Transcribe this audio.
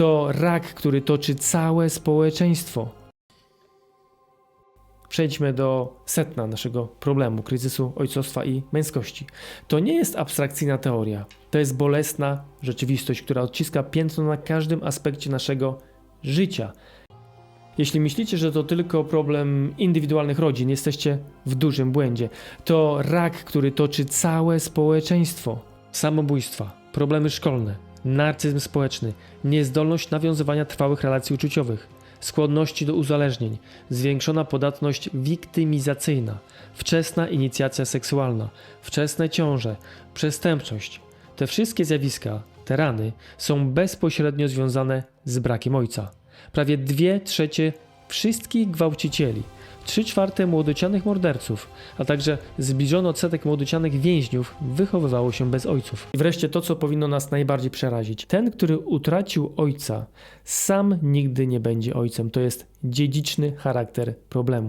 To rak, który toczy całe społeczeństwo. Przejdźmy do setna naszego problemu kryzysu ojcostwa i męskości. To nie jest abstrakcyjna teoria. To jest bolesna rzeczywistość, która odciska piętno na każdym aspekcie naszego życia. Jeśli myślicie, że to tylko problem indywidualnych rodzin, jesteście w dużym błędzie. To rak, który toczy całe społeczeństwo. Samobójstwa, problemy szkolne, narcyzm społeczny, niezdolność nawiązywania trwałych relacji uczuciowych, skłonności do uzależnień, zwiększona podatność wiktymizacyjna, wczesna inicjacja seksualna, wczesne ciąże, przestępczość. Te wszystkie zjawiska, te rany, są bezpośrednio związane z brakiem ojca. Prawie dwie trzecie wszystkich gwałcicieli, trzy czwarte młodocianych morderców, a także zbliżony odsetek młodocianych więźniów wychowywało się bez ojców. I wreszcie to, co powinno nas najbardziej przerazić. Ten, który utracił ojca, sam nigdy nie będzie ojcem. To jest dziedziczny charakter problemu.